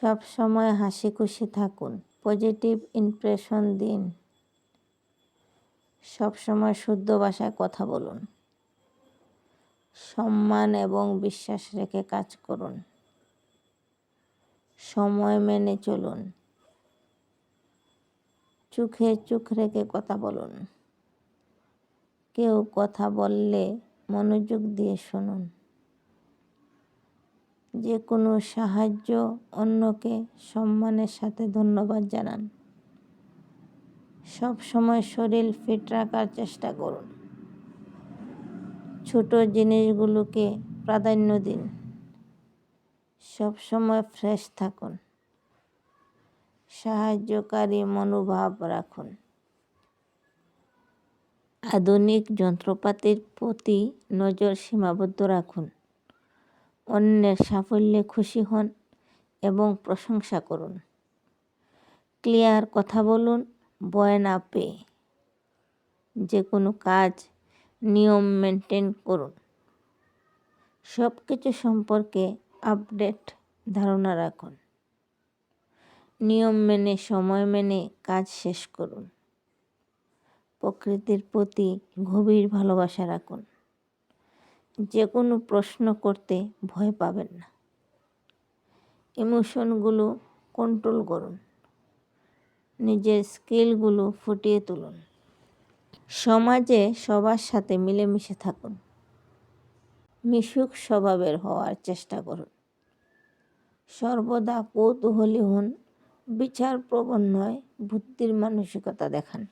সব সময় হাসি খুশি থাকুন। পজিটিভ ইমপ্রেশন দিন। সব সময় শুদ্ধ ভাষায় কথা বলুন। সম্মান এবং বিশ্বাস রেখে কাজ করুন। সময় মেনে চলুন। চোখে চোখ রেখে কথা বলুন। কেউ কথা বললে মনোযোগ দিয়ে শুনুন। যে কোনো সাহায্য অন্যকে সম্মানের সাথে ধন্যবাদ জানান। সব সময় শরীর ফিট রাখার চেষ্টা করুন। ছোট জিনিসগুলোকে প্রাধান্য দিন। সব সময় ফ্রেশ থাকুন। সাহায্যকারী মনোভাব রাখুন। আধুনিক যন্ত্রপাতির প্রতি নজর সীমাবদ্ধ রাখুন। অন্যের সাফল্যে খুশি হন এবং প্রশংসা করুন। ক্লিয়ার কথা বলুন, বয় না পেয়ে। যে কোনো কাজ, নিয়ম মেনটেন করুন। সব কিছু সম্পর্কে আপডেট ধারণা রাখুন। নিয়ম মেনে, সময় মেনে কাজ শেষ করুন। প্রকৃতির প্রতি গভীর ভালোবাসা রাখুন। যে কোনো প্রশ্ন করতে ভয় পাবেন না। ইমোশনগুলো কন্ট্রোল করুন। নিজের স্কিলগুলো ফুটিয়ে তুলুন। সমাজে সবার সাথে মিলেমিশে থাকুন। মিশুক স্বভাবের হওয়ার চেষ্টা করুন। সর্বদা কৌতূহলী হন বিচার প্রবণ নয়, বুদ্ধির মানসিকতা দেখান।